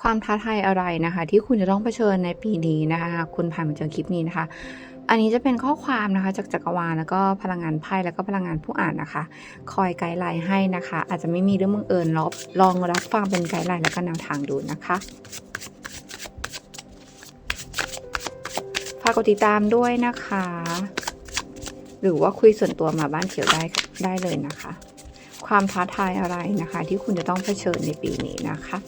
ความท้าทายอะไรนะคะ ที่คุณจะต้องเผชิญในปีนี้นะคะคุณผ่านมาเจอคลิปนี้นะคะ อันนี้จะเป็นข้อความนะคะ จากจักรวาลแล้วก็พลังงานไพ่แล้วก็พลังงานผู้อ่านนะคะ คอยไกด์ไลน์ให้นะคะ อาจจะไม่มีเรื่องบังเอิญลองลองรับฟังเป็นไกด์ไลน์แล้วก็แนวทางดูนะคะฝากกดติดตามด้วยนะคะ หรือว่าคุยส่วนตัวมาบ้านเขียวได้ได้เลยนะคะ ความท้าทายอะไรนะคะ ที่คุณจะต้องเผชิญในปีนี้นะคะ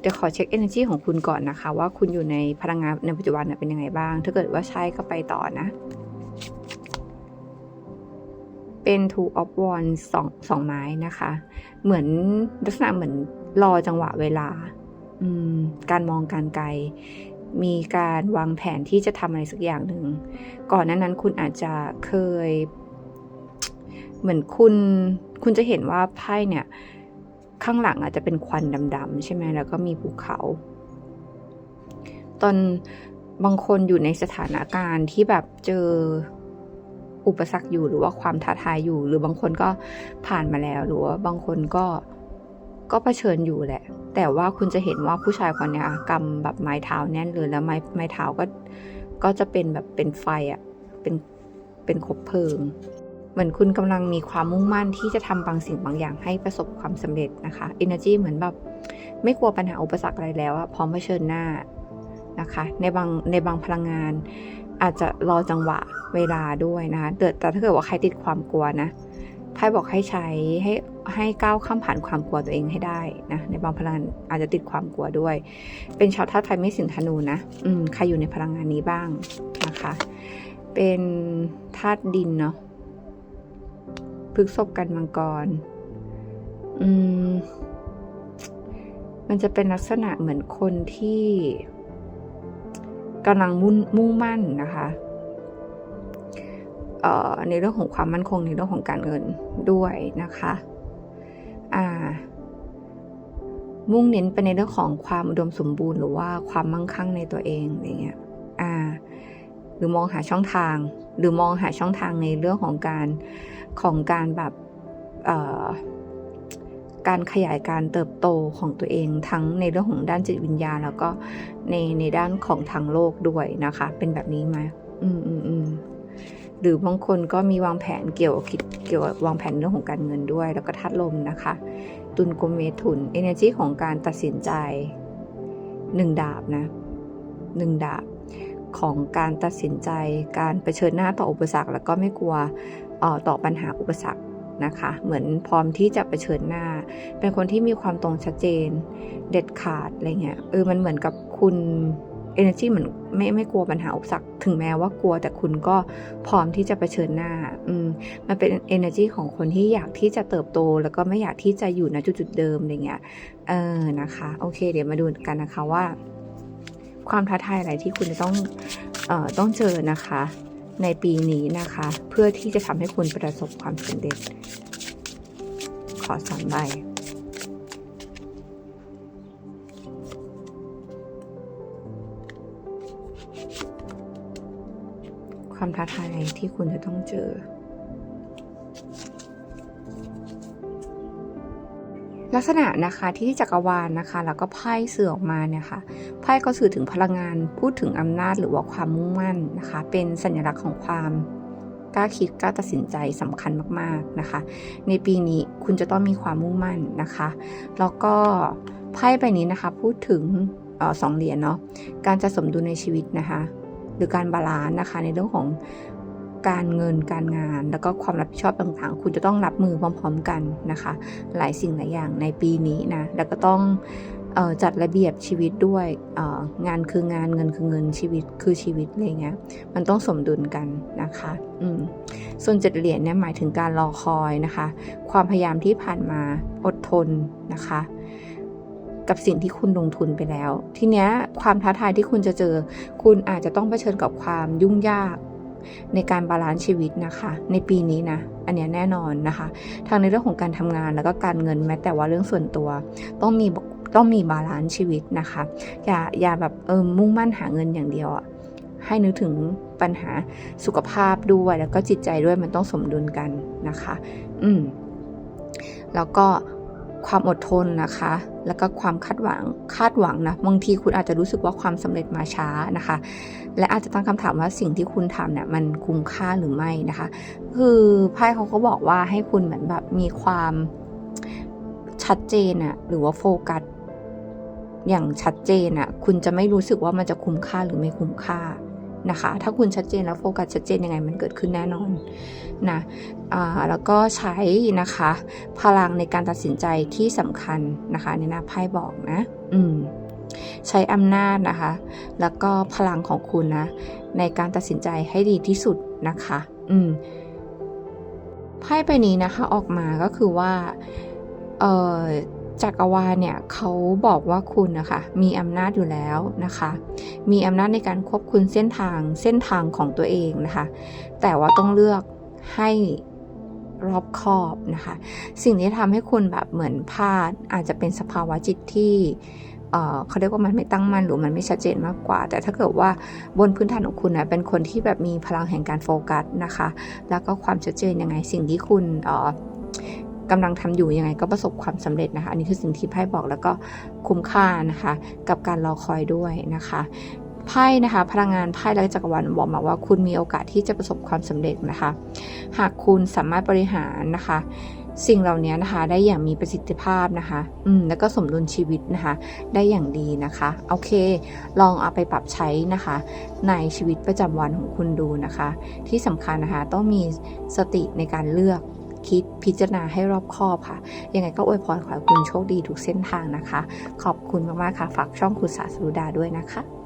เดี๋ยวขอเช็ค energy ของคุณก่อนนะคะ ว่าคุณอยู่ในพลังงานในปัจจุบันเป็นยังไงบ้าง ถ้าเกิดว่าใช่ก็ไปต่อนะ เป็น two of wands สองสองไม้นะคะ เหมือนลักษณะเหมือนรอจังหวะเวลา การมองการไกล มีการวางแผนที่จะทำอะไรสักอย่างหนึ่ง ก่อนหน้านั้นคุณอาจจะเคย เหมือนคุณ คุณจะเห็นว่าไพ่เนี่ย ข้างหลังอาจจะเป็นควันดำๆใช่ไหมแล้วก็มีภูเขา ตอนบางคนอยู่ในสถานการณ์ที่แบบเจออุปสรรคอยู่หรือว่าความท้าทายอยู่ หรือบางคนก็ผ่านมาแล้วหรือว่าบางคนก็ก็เผชิญอยู่แหละ แต่ว่าคุณจะเห็นว่าผู้ชายคนนี้กำแบบไม้เท้าแน่นเลยแล้วไม้ไม้เท้าก็ก็จะเป็นแบบเป็นไฟอะ่ะเป็นเป็นคบเพลิง เหมือนคุณกำลังมีความมุ่งมั่นที่จะทำบางสิ่งบางอย่างให้ประสบความสำเร็จนะคะ energy เหมือนแบบไม่กลัวปัญหาอุปสรรคอะไรแล้วอะพร้อมเผชิญหน้านะคะ ในบางในบางพลังงาน อาจจะรอจังหวะเวลาด้วยนะคะแต่ถ้าเกิดว่าใครติดความกลัวนะไพ่บอกให้ใช้ให้ให้ก้าวข้ามผ่านความกลัวตัวเองให้ได้นะในบางพลังงานอาจจะติดความกลัวด้วย เป็นชาวธาตุไฟไม่สิงธนูนะอืมใครอยู่ในพลังงานนี้บ้างนะคะ เป็นธาตุดินเนาะ พฤกษบกันมังกร อืม มันจะเป็นลักษณะเหมือนคนที่กำลังมุ่งมุ่งมั่นนะคะในเรื่องของความมั่นคงในเรื่องของการเงินด้วยนะคะ อ่า มุ่งเน้นไปในเรื่องของความอุดมสมบูรณ์ หรือว่าความมั่งคั่งในตัวเองอะไรเงี้ย อ่า หรือมองหาช่องทาง หรือมองหาช่องทางในเรื่องของการ ของการแบบการขยายการเติบโตของตัวเองทั้งในเรื่องของด้านจิตวิญญาณ แล้วก็ในในด้านของทางโลกด้วยนะคะ เป็นแบบนี้ไหมอืมอืมอืมหรือบางคนก็มีวางแผนเกี่ยวคิดเกี่ยววางแผนเรื่องของการเงินด้วย แล้วก็ทัดลมนะคะ ตุนกลมเมถุน energy ของการตัดสินใจหนึ่งดาบนะหนึ่งดาบของการตัดสินใจการเผชิญหน้าต่ออุปสรรค แล้วก็ไม่กลัว ต่อปัญหาอุปสรรคนะคะ เหมือนพร้อมที่จะเผชิญหน้า เป็นคนที่มีความตรงชัดเจน เด็ดขาดอะไรเงี้ยเออมันเหมือนกับคุณ energy เหมือนไม่ไม่กลัวปัญหาอุปสรรคถึงแม้ว่ากลัวแต่คุณก็พร้อมที่จะเผชิญหน้าอืมมันเป็น energy ของคนที่อยากที่จะเติบโต แล้วก็ไม่อยากที่จะอยู่ในจุดจุดเดิมอะไรเงี้ยเออนะคะโอเค เดี๋ยวมาดูกันนะคะว่า ความท้าทายอะไรที่คุณจะต้องเอ่อต้องเจอนะคะ ในปีนี้นะคะ เพื่อที่จะทำให้คุณประสบความสำเร็จ ขอสามใบความท้าทายที่คุณจะต้องเจอ ลักษณะนะคะที่จักรวาลนะคะ แล้วก็ไพ่เสื่อออกมาเนี่ยค่ะไพ่ก็สื่อถึงพลังงานพูดถึงอำนาจหรือว่าความมุ่งมั่นนะคะ เป็นสัญลักษณ์ของความกล้าคิดกล้าตัดสินใจสำคัญมากๆนะคะ ในปีนี้คุณจะต้องมีความมุ่งมั่นนะคะ แล้วก็ไพ่ใบนี้นะคะ พูดถึงออสองเหรียญเนาะการจะสมดุลในชีวิตนะคะ หรือการบาลานซ์นะคะในเรื่องของ การเงินการงาน แล้วก็ความรับผิดชอบต่างๆ คุณจะต้องรับมือพร้อม ๆ กันนะคะ หลายสิ่งหลายอย่างในปีนี้นะแล้วก็ต้องออจัดระเบียบชีวิตด้วยงานคืองานเงินคือเงินชีวิตคือชีวิตอะไรเงี้ยมันต้องสมดุลกันนะคะอืมส่วนเจ็ดเหรียญเนี่ยหมายถึงการรอคอยนะคะ ความพยายามที่ผ่านมาอดทนนะคะ กับสิ่งที่คุณลงทุนไปแล้ว ทีเนี้ยความท้าทายที่คุณจะเจอ คุณอาจจะต้องเผชิญกับความยุ่งยาก ในการบาลานซ์ชีวิตนะคะ ในปีนี้นะ อันนี้แน่นอนนะคะ ทางในเรื่องของการทำงานแล้วก็การเงินแม้แต่ว่าเรื่องส่วนตัว ต้องมีต้องมีบาลานซ์ชีวิตนะคะ อย่าอย่าแบบเออมุ่งมั่นหาเงินอย่างเดียวอะให้นึกถึงปัญหาสุขภาพด้วยแล้วก็จิตใจด้วยมันต้องสมดุลกันนะคะ อืมแล้วก็ ความอดทนนะคะ แล้วก็ความคาดหวังคาดหวังนะบางทีคุณอาจจะรู้สึกว่าความสำเร็จมาช้านะคะ และอาจจะตั้งคำถามว่าสิ่งที่คุณทำเนี่ยมันคุ้มค่าหรือไม่นะคะ คือไพ่เขาก็บอกว่าให้คุณเหมือนแบบมีความชัดเจนอะหรือว่าโฟกัสอย่างชัดเจนอะคุณจะไม่รู้สึกว่ามันจะคุ้มค่าหรือไม่คุ้มค่า นะคะ ถ้าคุณชัดเจนแล้วโฟกัสชัดเจนยังไงมันเกิดขึ้นแน่นอนนะแล้วก็ใช้นะคะพลังในการตัดสินใจที่สำคัญนะคะในหน้าไพ่บอกนะอืมใช้อำนาจนะคะ แล้วก็พลังของคุณนะในการตัดสินใจให้ดีที่สุดนะคะ อืมไพ่ใบนี้นะคะออกมาก็คือว่า เอ่อ จักรวาลเนี่ยเขาบอกว่าคุณนะคะมีอำนาจอยู่แล้วนะคะ มีอำนาจในการควบคุมเส้นทางเส้นทางของตัวเองนะคะ แต่ว่าต้องเลือกให้รอบคอบนะคะ สิ่งที่ทำให้คุณแบบเหมือนพลาดอาจจะเป็นสภาวะจิตที่เขาเรียกว่ามันไม่ตั้งมั่นหรือมันไม่ชัดเจนมากกว่า แต่ถ้าเกิดว่าบนพื้นฐานของคุณนะเป็นคนที่แบบมีพลังแห่งการโฟกัสนะคะ แล้วก็ความชัดเจนยังไงสิ่งที่คุณ กำลังทำอยู่ยังไงก็ประสบความสำเร็จนะคะ อันนี้คือสิ่งที่ไพ่บอกแล้วก็คุ้มค่านะคะ กับการรอคอยด้วยนะคะไพ่นะคะพลังงานไพ่และจักรวาลบอกมาว่าคุณมีโอกาสที่จะประสบความสำเร็จนะคะ หากคุณสามารถบริหารนะคะ สิ่งเหล่านี้นะคะได้อย่างมีประสิทธิภาพนะคะ อืมแล้วก็สมดุลชีวิตนะคะ ได้อย่างดีนะคะ โอเค ลองเอาไปปรับใช้นะคะ ในชีวิตประจำวันของคุณดูนะคะ ที่สำคัญนะคะต้องมีสติในการเลือก คิดพิจารณาให้รอบคอบค่ะ ยังไงก็อวยพรขอให้คุณโชคดีทุกเส้นทางนะคะ ขอบคุณมากๆค่ะ ฝากช่องคุณสาสรุดาด้วยนะคะ